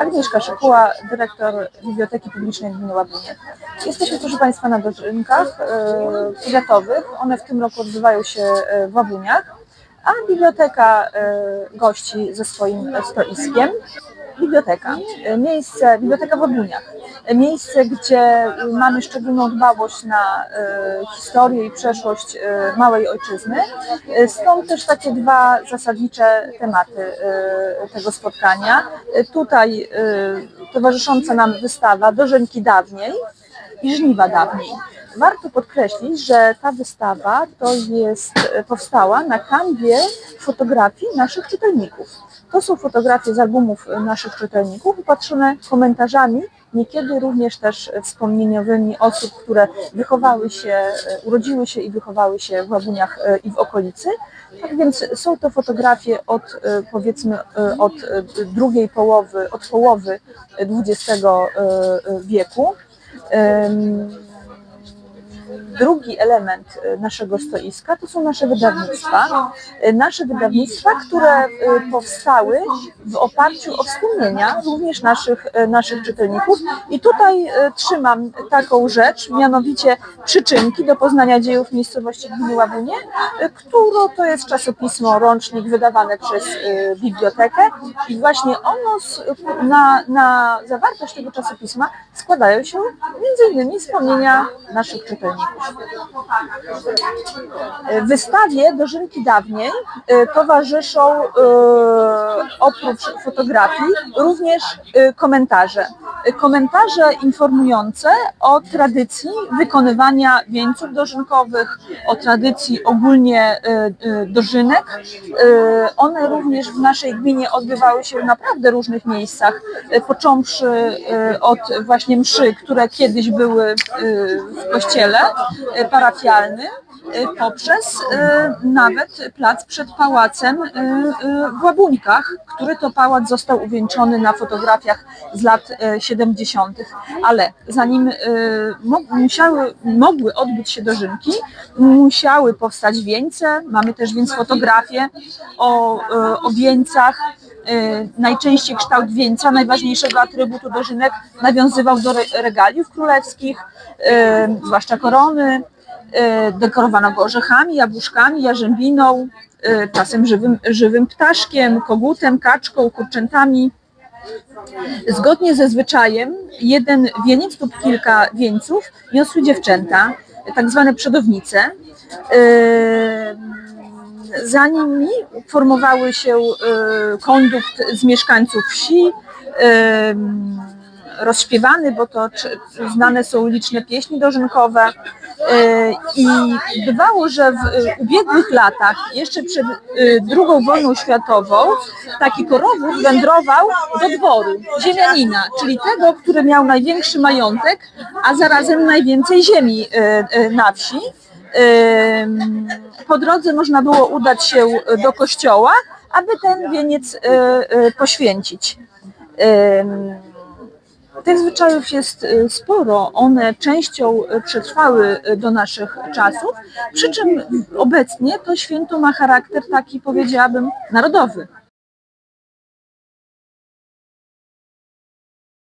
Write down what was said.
Agnieszka Szykuła, dyrektor Biblioteki Publicznej w Łabunie. Jesteśmy, proszę Państwa, na dożynkach e, powiatowych. One w tym roku odbywają się e, w Łabuniach, a biblioteka e, gości ze swoim stoiskiem. Biblioteka, miejsce, biblioteka w Łabuniach, miejsce, gdzie mamy szczególną dbałość na e, historię i przeszłość e, małej ojczyzny. E, Stąd też takie dwa zasadnicze tematy tego spotkania. Tutaj towarzysząca nam wystawa Dożynki dawniej i Żniwa dawniej. Warto podkreślić, że ta wystawa to jest, powstała na kanwie fotografii naszych czytelników. To są fotografie z albumów naszych czytelników, upatrzone komentarzami, niekiedy również też wspomnieniowymi osób, które wychowały się, e, urodziły się i wychowały się w Łabuniach e, i w okolicy. Tak więc są to fotografie od e, powiedzmy od drugiej połowy, od połowy XX wieku. Drugi element e, naszego stoiska to są nasze wydawnictwa. E, Nasze wydawnictwa, które e, powstały w oparciu o wspomnienia również naszych, naszych czytelników. I tutaj trzymam taką rzecz, mianowicie przyczynki do poznania dziejów miejscowości gminy Łabunie, e, którą to jest czasopismo, rącznik wydawane przez bibliotekę i właśnie ono s- na, na zawartość tego czasopisma składają się między innymi wspomnienia naszych czytelników. E, Wystawie Dożynki Dawniej e, towarzyszą e, oprócz fotografii również komentarze. Komentarze informujące o tradycji wykonywania wieńców dożynkowych, o tradycji ogólnie e, e, dożynek. E, One również w naszej gminie odbywały się w naprawdę różnych miejscach, począwszy od właśnie mszy, które kiedyś były w kościele parafialnym, poprzez e, nawet plac przed pałacem e, w Łabuńkach, który to pałac został uwieńczony na fotografiach z lat e, 70. Ale zanim musiały, mogły odbyć się dożynki, musiały powstać wieńce. Mamy też więc fotografie o, o wieńcach. Najczęściej kształt wieńca, najważniejszego atrybutu dożynek, nawiązywał do re- regaliów królewskich, zwłaszcza korony. E, Dekorowano go orzechami, jabłuszkami, jarzębiną, e, czasem żywym, żywym ptaszkiem, kogutem, kaczką, kurczętami. Zgodnie ze zwyczajem, jeden wieniec lub kilka wieńców niosły dziewczęta, tak zwane przodownice. E, Za nimi formowały się kondukt z mieszkańców wsi, rozśpiewany, bo to znane są liczne pieśni dożynkowe. E, I bywało, że w e, ubiegłych latach, jeszcze przed II wojną światową, taki korowód wędrował do dworu ziemianina, czyli tego, który miał największy majątek, a zarazem najwięcej ziemi na wsi. Po drodze można było udać się do kościoła, aby ten wieniec poświęcić. Tych zwyczajów jest e, sporo, one częścią e, przetrwały e, do naszych czasów, przy czym obecnie to święto ma charakter taki, powiedziałabym, narodowy.